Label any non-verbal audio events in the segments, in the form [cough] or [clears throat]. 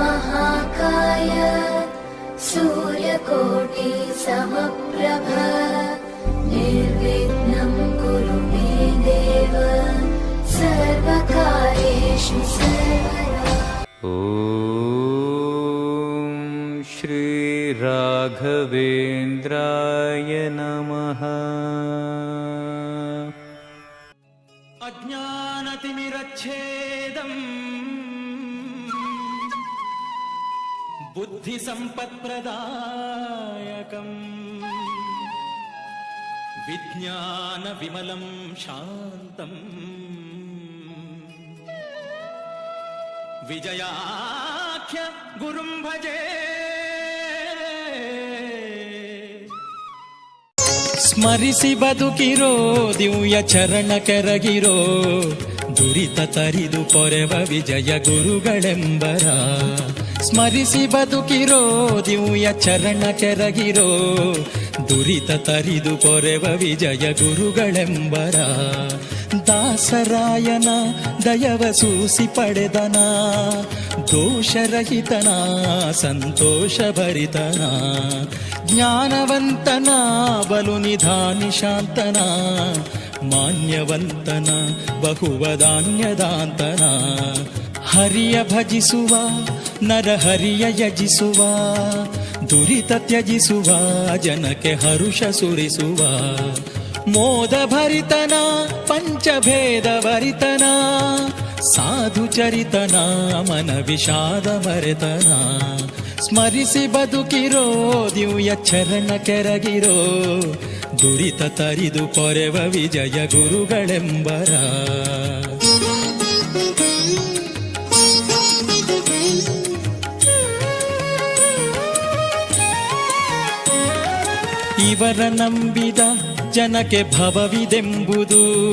महाकाय सूर्यकोटि समप्रभ निर्विघ्नं कुरु मे देव सर्वदा ॐ श्रीराघवेन्द्राय नमः బుద్ధి సంపత్ప్రదాయకం విజ్ఞాన విమలం శాంతం విజయాఖ్య గురుం భజే ಸ್ಮರಿಸಿ ಬದುಕಿರೋ ದಿವ್ಯ ಚರಣ ಕೆರಗಿರೋ ದುರಿತ ತರಿದು ಪೊರೆವ ವಿಜಯ ಗುರುಗಳೆಂಬರ ಸ್ಮರಿಸಿ ಬದುಕಿರೋ ದಿವ್ಯ ಚರಣ ಕೆರಗಿರೋ ದುರಿತ ತರಿದು ಪೊರೆವ ವಿಜಯ ಗುರುಗಳೆಂಬರ. ದಾಸರಾಯನ ದಯವ ಸೂಸಿ ಪಡೆದನ, ದೋಷರಹಿತನ, ಸಂತೋಷ ಭರಿತನ. ಜ್ಞಾನವಂತನ, ಬಲು ನಿಧಾನಿ ಶಾಂತನ, ಮಾನ್ಯವಂತನ ಬಹುವದಾನ್ಯದಾಂತನ ಹರಿಯ ಭಜಿಸುವ, ನರಹರಿಯ ಯಜಿಸುವ, ದುರಿತ ತ್ಯಜಿಸುವ, ಜನಕ್ಕೆ ಹರುಷ ಸುರಿಸುವ. ಮೋದ ಭರಿತನ, ಪಂಚಭೇದ ಭರಿತನ, ಸಾಧು ಚರಿತನ, ಮನ ವಿಷಾದ ಮರೆತನ. ಸ್ಮರಿಸಿ ಬದುಕಿರೋ, ದಿವ್ಯ ಚರಣ ಕೆರಗಿರೋ, ದುರಿತ ತರಿದು ಪೊರೆವ ವಿಜಯ ಗುರುಗಳೆಂಬರ. ಇವರ ನಂಬಿದ ಜನಕ್ಕೆ ಭವವಿದೆಂಬುದು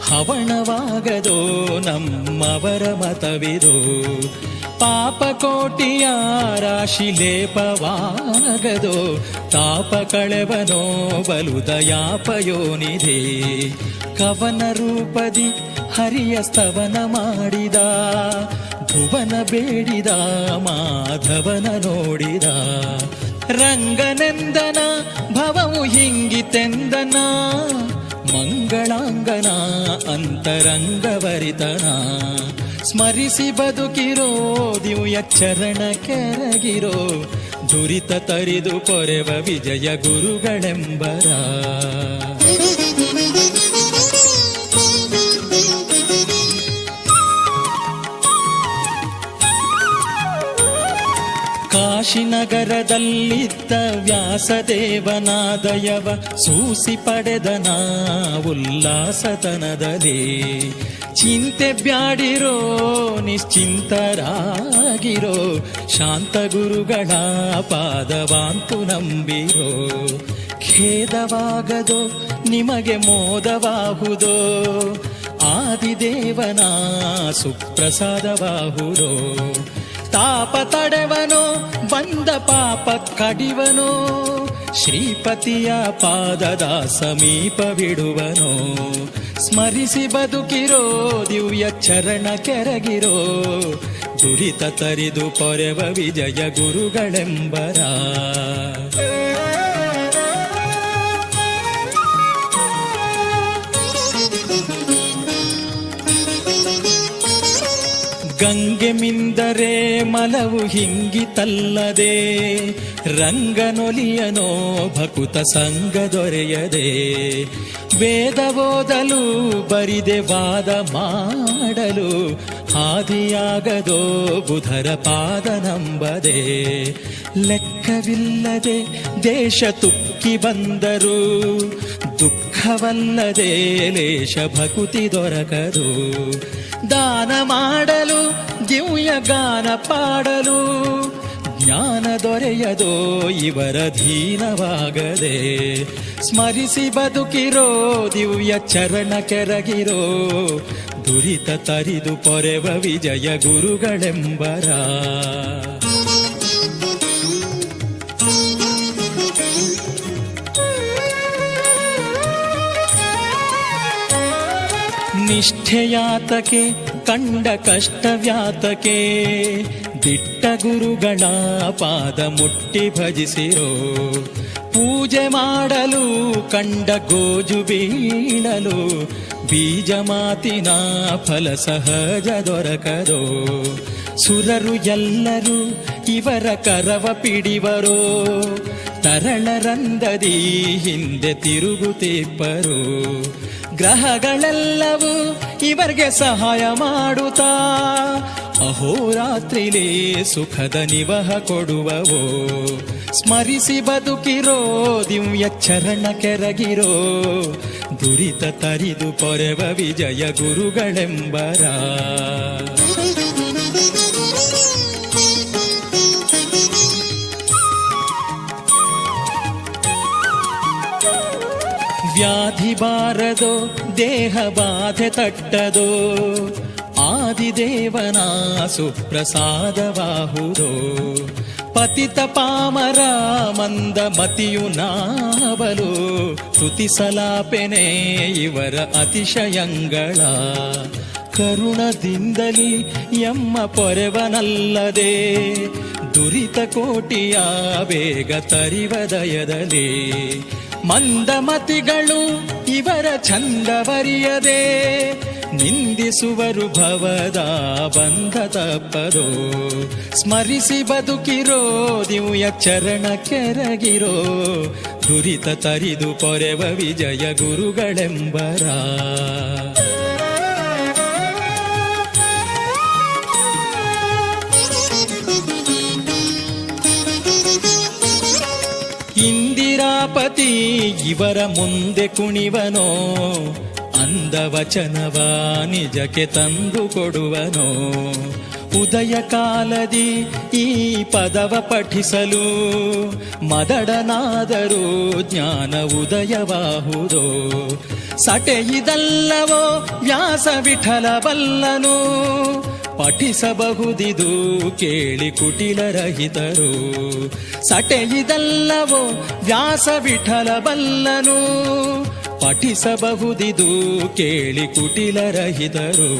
ಹವಣವಾಗದೋ ನಮ್ಮವರ ಮತವಿದು. ಪಾಪ ಕೋಟಿಯ ರಾಶಿ ಲೇಪವಾಗದೋ ತಾಪ ಕಳೆವನೋ ಬಲು ದಯಾಪಯೋನಿದೆ ಕವನ ರೂಪದಿ ಹರಿಯ ಸ್ತವನ ಮಾಡಿದ, ಭುವನ ಬೇಡಿದ, ಮಾಧವನ ನೋಡಿದ. ರಂಗನೆಂದನ, ಭವವು ಹಿಂಗಿತೆಂದನ, ಮಂಗಳಾಂಗನ, ಅಂತರಂಗವರಿತನ. ಸ್ಮರಿಸಿ ಬದುಕಿರೋ ದಿವ್ಯ ಚರಣ ಕೆರಗಿರೋ, ದುರಿತ ತರಿದು ಪೊರೆವ ವಿಜಯ ಗುರುಗಳೆಂಬರ. ಕಾಶಿನಗರದಲ್ಲಿದ್ದ ವ್ಯಾಸದೇವನಾದಯವ ಸೂಸಿ ಪಡೆದನ ಉಲ್ಲಾಸತನದಲ್ಲಿ ಚಿಂತೆ ಬ್ಯಾಡಿರೋ, ನಿಶ್ಚಿಂತರಾಗಿರೋ ಶಾಂತ ಗುರುಗಳ ಪಾದವಾಂತು ನಂಬಿರೋ. ಖೇದವಾಗದೋ, ನಿಮಗೆ ಮೋದವಾಹುದೋ, ಆದಿದೇವನ ಸುಪ್ರಸಾದವಾಹುದೋ. ತಾಪ ತಡೆವನೋ, ಬಂದ ಪಾಪ ಕಡಿವನೋ, ಶ್ರೀಪತಿಯ ಪಾದದ ಸಮೀಪವಿಡುವನೋ ಸ್ಮರಿಸಿ ಬದುಕಿರೋ, ದಿವ್ಯ ಚರಣ ಕೆರಗಿರೋ, ದುರಿತ ತರಿದು ಪೊರೆವ ವಿಜಯ ಗುರುಗಳೆಂಬರ. ಗಂಗೆ ಮಿಂದರೆ ಮಲವು ಹಿಂಗಿತಲ್ಲದೆ ರಂಗನೊಲಿಯನೋ ಭಕುತ ಸಂಗ ದೊರೆಯದೆ. ವೇದ ಓದಲು, ಬರಿದೆ ವಾದ ಮಾಡಲು, ಹಾದಿಯಾಗದೋ ಬುಧರ ಪಾದ ನಂಬದೆ. ಲೆಕ್ಕವಿಲ್ಲದೆ ದೇಶ ತುಕ್ಕಿ ಬಂದರು ದುಃಖವಲ್ಲದೆ ಲೇಷ ಭಕುತಿ ದೊರಕದು. ದಾನ ಮಾಡಲು, ದಿವ್ಯ ಗಾನ ಪಾಡಲು, ಜ್ಞಾನ ದೊರೆಯದೋ ಇವರ ಧೀನವಾಗದೆ. ಸ್ಮರಿಸಿ ಬದುಕಿರೋ, ದಿವ್ಯ ಚರಣ ಕೆರಗಿರೋ, ದುರಿತ ತರಿದು ಪೊರೆವ ವಿಜಯ ಗುರುಗಳೆಂಬರ. ನಿಷ್ಠೆಯಾತಕೆ ಕಂಡ ಕಷ್ಟವ್ಯಾತಕೆ ದಿಟ್ಟ ಗುರುಗಳ ಪಾದ ಮುಟ್ಟಿ ಭಜಿಸಿರೋ. ಪೂಜೆ ಮಾಡಲು ಕಂಡ ಗೋಜು ಬೀಳಲು ಬೀಜ ಮಾತಿನ ಫಲ ಸಹಜ ದೊರಕದೋ. ಸುರರು ಎಲ್ಲರೂ ಇವರ ಕರವ ಪಿಡಿವರೋ. ತರಳರಂದದಿ ಹಿಂದೆ ತಿರುಗುತ್ತಿಪ್ಪರು. ಗ್ರಹಗಳೆಲ್ಲವೂ ಇವರಿಗೆ ಸಹಾಯ ಮಾಡುತ್ತಾ? ಅಹೋರಾತ್ರಿಲೇ ಸುಖದ ನಿವಹ ಕೊಡುವವೋ? ಸ್ಮರಿಸಿ ಬದುಕಿರೋ, ದಿವ್ಯ ಚರಣ ಕೆರಗಿರೋ? ದುರಿತ ತರಿದು ಪೊರೆವ ವಿಜಯ ಗುರುಗಳೆಂಬರ? ವ್ಯಾಧಿ ಬಾರದೋ, ದೇಹ ಬಾಧೆ ತಟ್ಟದೋ, ಆದಿದೇವನ ಸುಪ್ರಸಾದವಾಹುದೋ. ಪತಿತ ಪಾಮರ ಮಂದ ಮತಿಯು ನಾವಲು ತುತಿಸಲಾಪೆನೆ ಇವರ ಅತಿಶಯಂಗಳ. ಕರುಣದಿಂದಲಿ ಎಮ್ಮ ಪೊರೆವನಲ್ಲದೆ, ದುರಿತ ಕೋಟಿಯ ಬೇಗ ತರಿವದಯದಲ್ಲಿ ಮಂದಮತಿಗಳು ಇವರ ಚಂದವರಿಯದೆ ನಿಂದಿಸುವರು ಭವದ ಬಂಧ ತಪ್ಪದೋ. ಸ್ಮರಿಸಿ ಬದುಕಿರೋ, ದಿವ್ಯ ಚರಣ ಕೆರಗಿರೋ, ದುರಿತ ತರಿದು ಪೊರೆವ ವಿಜಯ ಗುರುಗಳೆಂಬರ. ಇಂದಿರಾಪತಿ ಇವರ ಮುಂದೆ ಕುಣಿವನೋ ಅಂದವಚನವ ನಿಜಕ್ಕೆ ತಂದು ಕೊಡುವನೋ. ಉದಯ ಕಾಲದಿ ಈ ಪದವ ಪಠಿಸಲು, ಮದಡನಾದರೂ ಜ್ಞಾನ ಉದಯವಾಹುದೋ. ಸಟೆಯಿದಲ್ಲವೋ ವ್ಯಾಸ ವಿಠಲ ಬಲ್ಲನು ಪಠಿಸಬಹುದಿದು ಕೇಳಿ ಕುಟಿಲರಹಿತರು. ಸಟೆಯಿದಲ್ಲವೋ ವ್ಯಾಸ ವಿಠಲ ಬಲ್ಲನು ಪಠಿಸಬಹುದಿದು ಕೇಳಿ ಕುಟಿಲರಹಿತರು.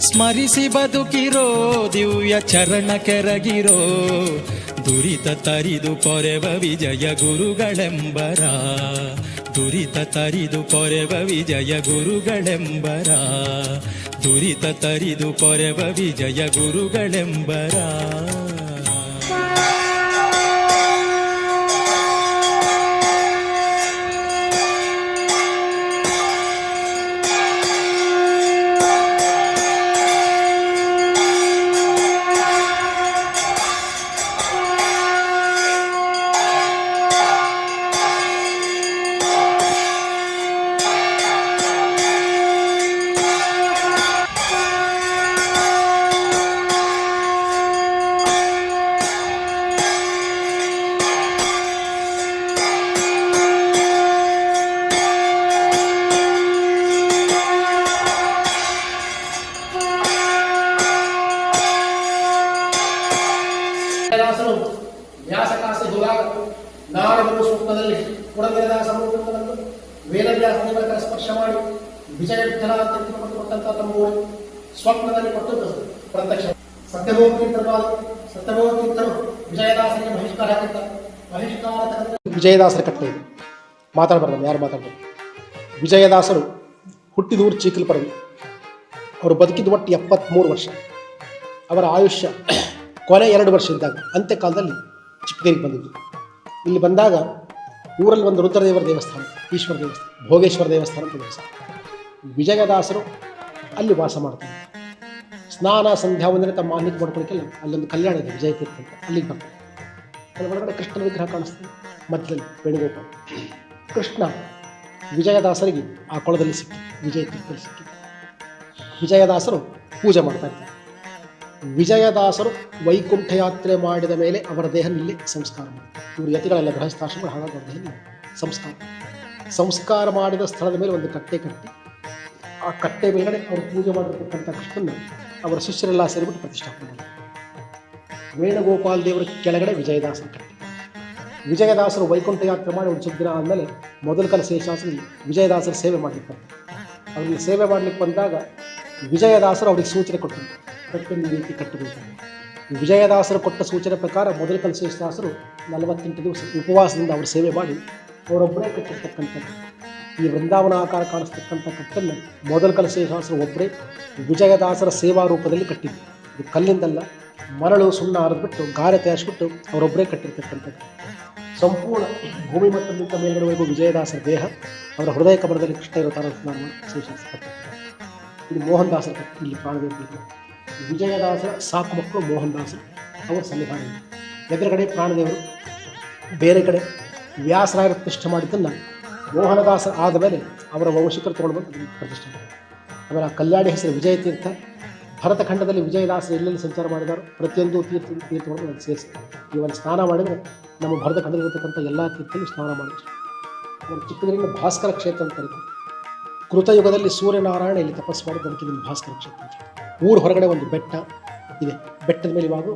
ಸ್ಮರಿಸಿ ಬದುಕಿರೋ ದಿವ್ಯ ಚರಣ ಕೆರಗಿರೋ. ದುರಿತ ತರಿದು ಪೊರೆವ ವಿಜಯ ಗುರುಗಳೆಂಬರ. ದುರಿತ ತರಿದು ಪೊರೆವ ವಿಜಯ ಗುರುಗಳೆಂಬರ. ದುರಿತ ತರಿದು ಪೊರೆವ ವಿಜಯ ಗುರುಗಳೆಂಬರ. ಸ್ಪರ್ಶ ಮಾಡಿ ವಿಜಯ ವಿಠಲ ಅಂತ ಕೊಟ್ಟಂತ ತಮ್ಮ ಊರು. ಸ್ವಪ್ನದಲ್ಲಿ ಕೊಟ್ಟದ್ದು ಪ್ರತ್ಯಕ್ಷ. ಸತ್ಯಭೋಗೀತರು ಸತ್ಯಭೋಗೀತರು ವಿಜಯದಾಸರಿಗೆ ಬಹಿಷ್ಕಾರ ಹಾಕಿದ್ದ. ಬಹಿಷ್ಕಾರ ವಿಜಯದಾಸರ ಕಟ್ಟೆ. ಇದು ಮಾತಾಡಬಾರ್ದು, ಯಾರು ಮಾತಾಡ್ಬೋದು ವಿಜಯದಾಸರು ಹುಟ್ಟಿದೂರು ಚೀಕಲ್ಪರವಿ ಅವರು ಬದುಕಿದ ಒಟ್ಟು ಎಪ್ಪತ್ತ್ಮೂರು ವರ್ಷ. ಅವರ ಆಯುಷ್ಯ ಕೊನೆ ಎರಡು ವರ್ಷ ಇದ್ದಾಗ, ಅಂತ್ಯಕಾಲದಲ್ಲಿ ಚಿಕ್ಕದೇರಿಗೆ ಬಂದಿದ್ದು. ಇಲ್ಲಿ ಬಂದಾಗ ಊರಲ್ಲಿ ಒಂದು ರುದ್ರದೇವರ ದೇವಸ್ಥಾನ, ಈಶ್ವರ ದೇವಸ್ಥಾನ, ಭೋಗೇಶ್ವರ ದೇವಸ್ಥಾನ ಅಂತ ದೇವಸ್ಥಾನ ವಿಜಯದಾಸರು ಅಲ್ಲಿ ವಾಸ ಮಾಡ್ತಾರೆ. ಸ್ನಾನ, ಸಂಧ್ಯಾ ಒಂದರೆ ತಮ್ಮ ಅನ್ನಕ್ಕೆ ಮಾಡ್ಕೊಳಕ್ಕೆಲ್ಲ ಅಲ್ಲೊಂದು ಕಲ್ಯಾಣ ಇದೆ ವಿಜಯ ತೀರ್ಥ ಅಂತ. ಅಲ್ಲಿಗೆ ಬರ್ತಾರೆ. ಅಲ್ಲಿ ಒಳಗಡೆ ಕೃಷ್ಣ ವಿಗ್ರಹ ಕಾಣಿಸ್ತದೆ. ಮಧ್ಯದಲ್ಲಿ ವೇಣುಗೋಪಾಲ. ಕೃಷ್ಣ ವಿಜಯದಾಸರಿಗೆ ಆ ಕೊಳದಲ್ಲಿ ಸಿಕ್ಕಿ ವಿಜಯ ತೀರ್ಥದಲ್ಲಿ ಸಿಕ್ಕಿ ವಿಜಯದಾಸರು ಪೂಜೆ ಮಾಡ್ತಾ ಇರ್ತಾರೆ. ವಿಜಯದಾಸರು ವೈಕುಂಠ ಯಾತ್ರೆ ಮಾಡಿದ ಮೇಲೆ ಅವರ ದೇಹ ಇಲ್ಲಿ ಸಂಸ್ಕಾರ ಮಾಡ್ತಾರೆ ಇವರು ಯತಿಗಳೆಲ್ಲ ಗೃಹಸ್ಥಾಶ್ರಮಗಳು, ಹಾಗಾಗಿ ಅವರ ಸಂಸ್ಕಾರ ಸಂಸ್ಕಾರ ಮಾಡಿದ ಸ್ಥಳದ ಮೇಲೆ ಒಂದು ಕಟ್ಟೆ ಕಟ್ಟಿ. ಆ ಕಟ್ಟೆ ಮೇಲ್ಗಡೆ ಅವರು ಪೂಜೆ ಮಾಡಿರ್ತಕ್ಕಂಥ ಕೃಷ್ಣನ ಅವರ ಶಿಷ್ಯರೆಲ್ಲ ಸೇರಿಬಿಟ್ಟು ಪ್ರತಿಷ್ಠಾಪನೆ ಮಾಡಿದ್ದಾರೆ ವೇಣುಗೋಪಾಲ್ ದೇವರ ಕೆಳಗಡೆ ವಿಜಯದಾಸರ ಕಟ್ಟೆ. ವಿಜಯದಾಸರು ವೈಕುಂಠ ಯಾತ್ರೆ ಮಾಡಿ ಒಂದು ದಿನ ಆದಮೇಲೆ ಮೊದಲ ಕಾಲ ಶೇಷಾಸನ ವಿಜಯದಾಸರ ಸೇವೆ ಮಾಡಲಿಕ್ಕೆ ಬರ್ತಾರೆ ಅವ್ರಿಗೆ ಸೇವೆ ಮಾಡಲಿಕ್ಕೆ ಬಂದಾಗ ವಿಜಯದಾಸರು ಅವ್ರಿಗೆ ಸೂಚನೆ ಕೊಟ್ಟರು. ಕಟ್ಟೆ ಈ ರೀತಿ ಕಟ್ಟಬೇಕು ವಿಜಯದಾಸರು ಕೊಟ್ಟ ಸೂಚನೆ ಪ್ರಕಾರ ಮೊದಲ ಕಲಶೇಷದಾಸರು ನಲವತ್ತೆಂಟು ದಿವಸ ಉಪವಾಸದಿಂದ ಅವರು ಸೇವೆ ಮಾಡಿ ಅವರೊಬ್ಬರೇ ಕಟ್ಟಿರ್ತಕ್ಕಂಥದ್ದು. ಈ ವೃಂದಾವನ ಆಕಾರ ಕಾಣಿಸ್ತಕ್ಕಂಥ ಕಟ್ಟನ್ನು ಮೊದಲ ಕಲಶೇಷದಾಸರು ಒಬ್ಬರೇ ವಿಜಯದಾಸರ ಸೇವಾ ರೂಪದಲ್ಲಿ ಕಟ್ಟಿದ್ದು ಇದು ಕಲ್ಲಿಂದಲ್ಲ, ಮರಳು ಸುಣ್ಣ ಹರಿದ್ಬಿಟ್ಟು, ಗಾರೆ ತಯಾರಿಸ್ಬಿಟ್ಟು ಅವರೊಬ್ಬರೇ ಕಟ್ಟಿರ್ತಕ್ಕಂಥದ್ದು. ಸಂಪೂರ್ಣ ಭೂಮಿ ಮಟ್ಟದಿಂದ ಮೇಲ್ಗಡೆವರೆಗೂ ವಿಜಯದಾಸರ ದೇಹ ಅವರ ಹೃದಯ ಕಮಲದಲ್ಲಿ ಕೃಷ್ಣ ಇರೋ ಥರ ಸ್ನಾನ ಶೇಷದಾಸ ಇದು ಮೋಹನ್ ದಾಸರ ಇಲ್ಲಿ ಪ್ರಾಣದೇವರು ವಿಜಯದಾಸರ ಸಾಕು ಮಕ್ಕಳು ಮೋಹನ್ ದಾಸರು ಅವರ ಸನ್ನಿಧಾನ. ಎದುರುಗಡೆ ಪ್ರಾಣದೇವರು, ಬೇರೆ ಕಡೆ ವ್ಯಾಸರಾಯರು ಪ್ರತಿಷ್ಠೆ ಮಾಡಿದ್ದನ್ನು ಮೋಹನದಾಸ ಆದ ಮೇಲೆ ಅವರ ವಂಶಿಕರು ತೊಗೊಂಡು ಬಂದು ಪ್ರತಿಷ್ಠೆ ಆಮೇಲೆ ಆ ಕಲ್ಯಾಣಿ ಹೆಸರು ವಿಜಯ ತೀರ್ಥ ಭರತಖಂಡದಲ್ಲಿ ವಿಜಯದಾಸ ಎಲ್ಲೆಲ್ಲಿ ಸಂಚಾರ ಮಾಡಿದಾರೋ ಪ್ರತಿಯೊಂದು ತೀರ್ಥ ತೀರ್ಥಗಳನ್ನು ಅಲ್ಲಿ ಸೇರಿಸ್ತಾರೆ ಇವನು ಸ್ನಾನ ಮಾಡಿದರೆ ನಮ್ಮ ಭರತಖಂಡದಲ್ಲಿರ್ತಕ್ಕಂಥ ಎಲ್ಲ ತೀರ್ಥದಲ್ಲಿ ಸ್ನಾನ ಮಾಡಿದ್ರು. ಅವರು ಚಿಕ್ಕದರಿಂದ ಭಾಸ್ಕರ ಕ್ಷೇತ್ರ ಅಂತ ಕರೀತಾರೆ. ಕೃತಯುಗದಲ್ಲಿ ಸೂರ್ಯನಾರಾಯಣ ಇಲ್ಲಿ ತಪಸ್ಸು ಮಾಡಿದ್ದು ಅದಕ್ಕೆ ಇದನ್ನು ಭಾಸ್ಕರ ಕ್ಷೇತ್ರ ಊರ ಹೊರಗಡೆ ಒಂದು ಬೆಟ್ಟ ಇದೆ. ಬೆಟ್ಟದ ಮೇಲೆ ಇವಾಗ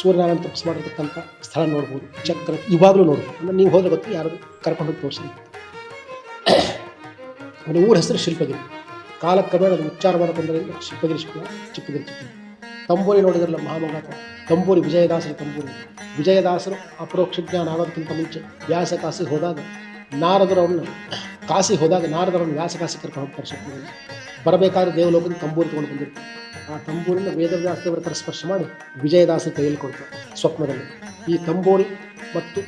ಸೂರ್ಯನಾರಾಯಣ ತಪಸ್ಸು ಮಾಡಿರ್ತಕ್ಕಂಥ ಸ್ಥಳ ನೋಡ್ಬೋದು. ಚಕ್ರ ಇವಾಗಲೂ ನೋಡ್ಬೋದು. ಅಂದರೆ ನೀವು ಹೋದ್ರೆ ಗೊತ್ತು ಯಾರು ಕರ್ಕೊಂಡು ಹೋಗಿ ತೋರಿಸಿ ಆಮೇಲೆ [clears throat] ಊರ ಹೆಸರು ಶಿಲ್ಪಗಿರಿ. ಕಾಲಕ್ರಮೇಣ ಅದು ಉಚ್ಚಾರ ಮಾಡಿಕೊಂಡ್ರೆ ಶಿಲ್ಪಗಿರಿ ಶಿಲ್ಪ, ಚಿಕ್ಕಗಿರಿ ಚಿಕ್ಕಗಿರಿ. ತಂಬೂರಿ ನೋಡಿದ್ರಲ್ಲ ಮಹಾಮಗಾತ ತಂಬೂರಿ ವಿಜಯದಾಸರ ತಂಬೂರಿ. ವಿಜಯದಾಸರು ಅಪರೋಕ್ಷ ಜ್ಞಾನ ಆಗೋದಕ್ಕಿಂತ ಮುಂಚೆ ವ್ಯಾಸ ಕಾಸಿಗೆ ಹೋದಾಗ ನಾರದರವನ್ನು ಕಾಸಿಗೆ ಹೋದಾಗ ನಾರದರನ್ನು ವ್ಯಾಸ ಕಾಸಿ ಕರ್ಕೊಂಡು ಹೋಗ್ತಾರೆ ಶಿಲ್ಪಗಿರಿ ಬರಬೇಕಾದ್ರೆ ದೇವಲೋಕದಿಂದ ತಂಬೂರಿ ತೊಗೊಂಡು ಬಂದಿರ್ತಾರೆ. ಆ ತಂಬೂರಿನ ವೇದವ್ಯಾಸ ದೇವರ ಥರ ಸ್ಪರ್ಶ ಮಾಡಿ ವಿಜಯದಾಸರ ಕೈಯಲ್ಲಿ ಕೊಡ್ತಾರೆ ಸ್ವಪ್ನದಲ್ಲಿ. ಈ ತಂಬೂರಿ ಮತ್ತು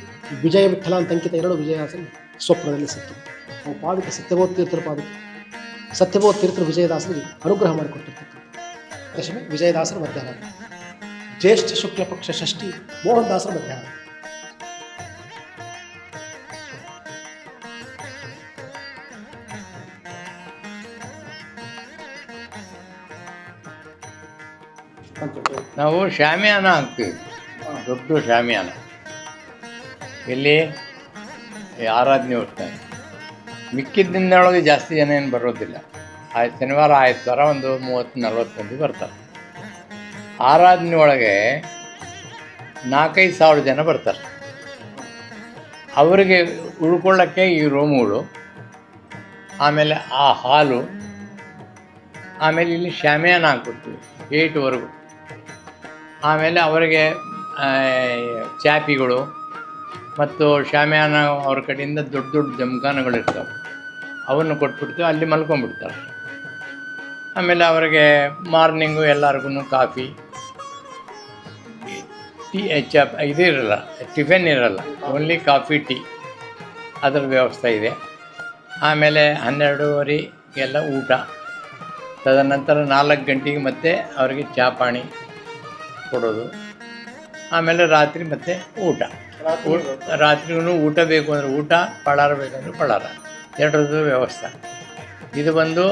ವಿಜಯ ವಿಠಲ ಅಂತ ಅಂಕಿತ ಎರಡು ವಿಜಯದಾಸನ ಸ್ವಪ್ನದಲ್ಲಿ ಸಿಕ್ಕಿದೆ. ಅವು ಪಾದಕ ಸತ್ಯಬೋಧ ತೀರ್ಥರ ಪಾದಕ ಸತ್ಯಬೋಧ ತೀರ್ಥರು ವಿಜಯದಾಸರಿಗೆ ಅನುಗ್ರಹ ಮಾಡಿಕೊಟ್ಟಿರ್ತಕ್ಕಂಥ ದಶಮಿ ವಿಜಯದಾಸರ ಮಧ್ಯಾಹ್ನ. ಜ್ಯೇಷ್ಠ ಶುಕ್ಲ ಪಕ್ಷ ಷಷ್ಠಿ ಮೋಹನ್ ದಾಸರ ಮಧ್ಯಾಹ್ನ. ನಾವು ಶಾಮಿಯಾನ ಹಾಕ್ತೀವಿ ದೊಡ್ಡ ಶಾಮಿಯಾನ ಇಲ್ಲಿ ಆರಾಧನೆ ಹೋಗ್ತಾನೆ. ಮಿಕ್ಕಿದ ದಿನದೊಳಗೆ ಜಾಸ್ತಿ ಜನ ಏನು ಬರೋದಿಲ್ಲ. ಆಯ್ತು ಶನಿವಾರ ಆಯ್ತವಾರ ಒಂದು ಮೂವತ್ತು, ನಲ್ವತ್ತು ಮಂದಿ ಬರ್ತಾರೆ. ಆರಾಧನೆ ಒಳಗೆ ನಾಲ್ಕೈದು ಸಾವಿರ ಜನ ಬರ್ತಾರೆ. ಅವರಿಗೆ ಉಳ್ಕೊಳ್ಳೋಕ್ಕೆ ಈ ರೂಮುಗಳು ಆಮೇಲೆ ಆ ಹಾಲು. ಆಮೇಲೆ ಇಲ್ಲಿ ಶಾಮಿಯಾನ ಹಾಕ್ಬಿಡ್ತೀವಿ. ಏಟ್ವರೆಗೂ. ಆಮೇಲೆ ಅವರಿಗೆ ಚಾಪಿಗಳು ಮತ್ತು ಶಾಮಿಯಾನ ಅವ್ರ ಕಡೆಯಿಂದ ದೊಡ್ಡ ದೊಡ್ಡ ಜಮಖಾನಗಳು ಇರ್ತವೆ ಅವನ್ನು ಕೊಟ್ಬಿಡ್ತೀವಿ, ಅಲ್ಲಿ ಮಲ್ಕೊಂಡ್ಬಿಡ್ತಾರೆ. ಆಮೇಲೆ ಅವರಿಗೆ ಮಾರ್ನಿಂಗು ಎಲ್ಲರಿಗೂ ಕಾಫಿ. ಟೀ ಚಪ್ ಇದು ಇರಲ್ಲ, ಟಿಫಿನ್ ಇರಲ್ಲ, ಓನ್ಲಿ ಕಾಫಿ, ಟೀ. ಅದರ ವ್ಯವಸ್ಥೆ ಇದೆ. ಆಮೇಲೆ ಹನ್ನೆರಡೂವರೆಗೆಲ್ಲ ಊಟ. ತದನಂತರ ನಾಲ್ಕು ಗಂಟೆಗೆ ಮತ್ತೆ ಅವರಿಗೆ ಚಾ, ಪಾಣಿ. ಕೊಡೋದು. ಆಮೇಲೆ ರಾತ್ರಿ ಮತ್ತೆ ಊಟ. ರಾತ್ರಿಗೂ ಊಟ ಬೇಕು ಅಂದರೆ ಊಟ ಪಳಾರ ಬೇಕಂದ್ರೆ ಪಳಾರ. ಎರಡರದ್ದು ವ್ಯವಸ್ಥೆ. ಇದು ಬಂದು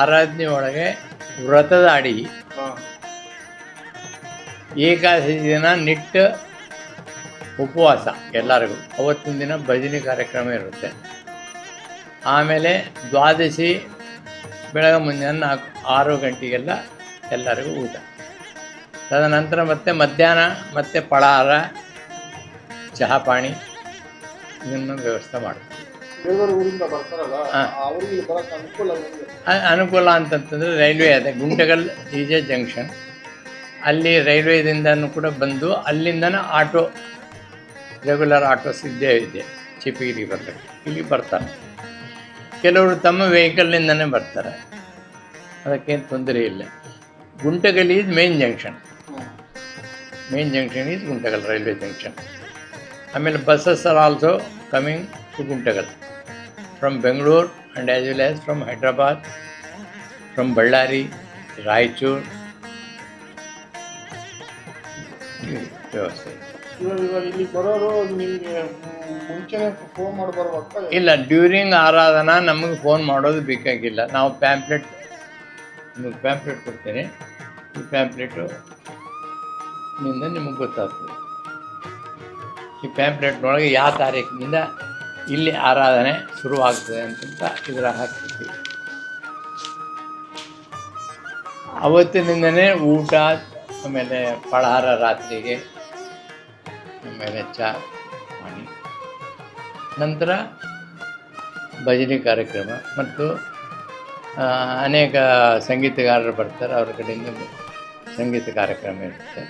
ಆರಾಧನೆ ಒಳಗೆ ವ್ರತದ ಅಡಿ. ಏಕಾದಶಿ ದಿನ ನಿಟ್ಟ ಉಪವಾಸ ಎಲ್ಲರಿಗೂ. ಅವತ್ತಿನ ದಿನ ಭಜನೆ ಕಾರ್ಯಕ್ರಮ ಇರುತ್ತೆ. ಆಮೇಲೆ ದ್ವಾದಶಿ ಬೆಳಗ್ಗೆ ಮುಂಜಾನೆ ನಾಲ್ಕು ಆರು ಗಂಟೆಗೆಲ್ಲ ಎಲ್ಲರಿಗೂ ಊಟ. ತದನಂತರ ಮತ್ತೆ ಮಧ್ಯಾಹ್ನ ಮತ್ತೆ ಪಳಾರ ಚಹಾ ಪಾಣಿ ಇದನ್ನು ವ್ಯವಸ್ಥೆ ಮಾಡ್ತೀವಿ ಅನುಕೂಲ ಅಂತಂತಂದರೆ ರೈಲ್ವೆ ಅದೇ ಗುಂಟಗಲ್ ಈಜೆ ಜಂಕ್ಷನ್. ಅಲ್ಲಿ ರೈಲ್ವೆದಿಂದನೂ ಕೂಡ ಬಂದು ಅಲ್ಲಿಂದನೂ ಆಟೋ ರೆಗ್ಯುಲರ್ ಆಟೋಸ್ ಇದ್ದೇ ಇದೆ ಚಿಪಿಗಿರಿ ಬರ್ತಾರೆ ಇಲ್ಲಿ ಬರ್ತಾರೆ. ಕೆಲವರು ತಮ್ಮ ವೆಹಿಕಲ್ನಿಂದನೇ ಬರ್ತಾರೆ. ಅದಕ್ಕೇನು ತೊಂದರೆ ಇಲ್ಲ. Guntakal is main junction. Main junction is Guntakal railway junction ಆಮೇಲೆ buses are also coming to Guntakal from Bengaluru and as well as from Hyderabad from Ballari Raichur ವ್ಯವಸ್ಥೆ ಇಲ್ಲ ಡ್ಯೂರಿಂಗ್ ಆರಾಧನಾ ನಮಗೆ ಫೋನ್ ಮಾಡೋದು ಬೇಕಾಗಿಲ್ಲ. ನಾವು ಪ್ಯಾಂಪ್ಲೆಟ್ ನಿಮಗೆ ಪ್ಯಾಂಪ್ಲೆಟ್ ಕೊಡ್ತೇನೆ. ಈ ಪ್ಯಾಂಪ್ಲೆಟು ನಿಂದ ನಿಮಗೆ ಗೊತ್ತಾಗ್ತದೆ. ಈ ಪ್ಯಾಂಪ್ಲೆಟ್ನೊಳಗೆ ಯಾವ ತಾರೀಕಿನಿಂದ ಇಲ್ಲಿ ಆರಾಧನೆ ಶುರುವಾಗ್ತದೆ ಅಂತ ಇದರ ಹಾಕ್ತೀವಿ ಅವತ್ತಿನಿಂದನೇ ಊಟ, ಆಮೇಲೆ ಫಳಾರ ರಾತ್ರಿಗೆ, ಆಮೇಲೆ ಚಾ ಮಾಡಿ ನಂತರ ಭಜನೆ ಕಾರ್ಯಕ್ರಮ ಮತ್ತು ಅನೇಕ ಸಂಗೀತಗಾರರು ಬರ್ತಾರೆ, ಅವ್ರ ಕಡೆಯಿಂದ ಸಂಗೀತ ಕಾರ್ಯಕ್ರಮ ಇರುತ್ತೆ.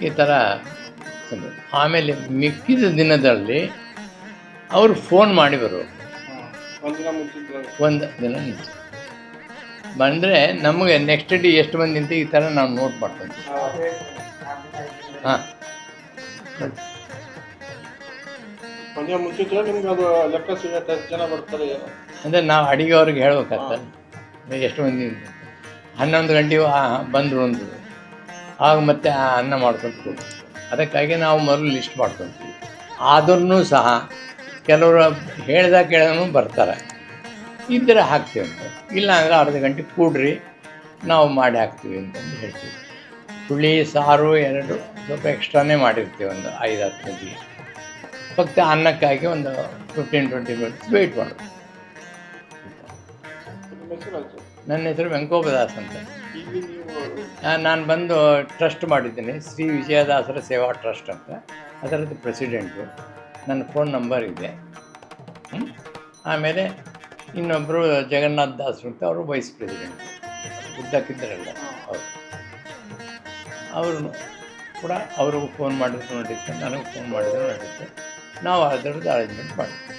ಈ ಥರ. ಆಮೇಲೆ ಮಿಕ್ಕಿದ ದಿನದಲ್ಲಿ ಅವರು ಫೋನ್ ಮಾಡಿ ಬರು. ಒಂದು ದಿನ ಮುಂಚೆ ಬಂದರೆ ನಮಗೆ ನೆಕ್ಸ್ಟ್ ಡೇ ಎಷ್ಟು ಮಂದಿ ಅಂತ ಈ ಥರ ನಾವು ನೋಟ್ ಮಾಡ್ತೀವಿ ಹಾಂ. ಅಂದರೆ ನಾವು ಅಡಿಗೆ ಅವ್ರಿಗೆ ಹೇಳ್ಬೇಕಾಗ್ತದೆ ಎಷ್ಟು ಮಂದಿ. ಹನ್ನೊಂದು ಗಂಟೆಗೆ ಹಾಂ ಬಂದರು ಅಂದರು. ಆಗ ಮತ್ತೆ ಆ ಅನ್ನ ಮಾಡ್ಕೊಂಡು ಕೂತು ಅದಕ್ಕಾಗಿ ನಾವು ಮೊದಲು ಲಿಸ್ಟ್ ಮಾಡ್ಕೊತೀವಿ. ಆದ್ರೂ ಸಹ ಕೆಲವರು ಹೇಳ್ದ ಕೇಳೋನು ಬರ್ತಾರೆ. ಇದ್ದರೆ ಹಾಕ್ತೀವಿ ಅಂತ. ಇಲ್ಲ ಅಂದರೆ ಅರ್ಧ ಗಂಟೆ ಕೂಡ್ರಿ ನಾವು ಮಾಡಿ ಹಾಕ್ತೀವಿ ಅಂತಂದು ಹೇಳ್ತೀವಿ. ಹುಳಿ, ಸಾರು ಎರಡು ಸ್ವಲ್ಪ ಎಕ್ಸ್ಟ್ರಾನೇ ಮಾಡಿರ್ತೀವಿ ಒಂದು ಐದು, ಹತ್ತು ಮಂದಿಗೆ ಫಕ್ತ ಅನ್ನಕ್ಕಾಗಿ ಒಂದು ಫಿಫ್ಟೀನ್ ಟ್ವೆಂಟಿ ಮಿನಿಟ್ಸ್ ವೆಯ್ಟ್ ಮಾಡೋದು ನನ್ನ ಹೆಸರು ವೆಂಕೋಪದಾಸ್ ಅಂತ. ನಾನು ಬಂದು ಟ್ರಸ್ಟ್ ಮಾಡಿದ್ದೀನಿ. ಶ್ರೀ ವಿಜಯದಾಸರ ಸೇವಾ ಟ್ರಸ್ಟ್ ಅಂತ. ಅದರದ್ದು ಪ್ರೆಸಿಡೆಂಟು ನನ್ನ ಫೋನ್ ನಂಬರ್ ಇದೆ. ಆಮೇಲೆ ಇನ್ನೊಬ್ಬರು ಜಗನ್ನಾಥ್ ದಾಸರು ಅಂತ ಅವರು ವೈಸ್ ಪ್ರೆಸಿಡೆಂಟ್ ಉದ್ದಕ್ಕಿದ್ದರಲ್ಲ ಅವರು ಅವರು ಕೂಡ ಅವ್ರಿಗೂ ಫೋನ್ ಮಾಡಿದ್ರು ನಡೀತೆ ನನಗೆ ಫೋನ್ ಮಾಡಿದ್ರು ನಡೀತೆ ನಾವು ಅದರದ್ದು ಅರೇಂಜ್ಮೆಂಟ್ ಮಾಡ್ತೀವಿ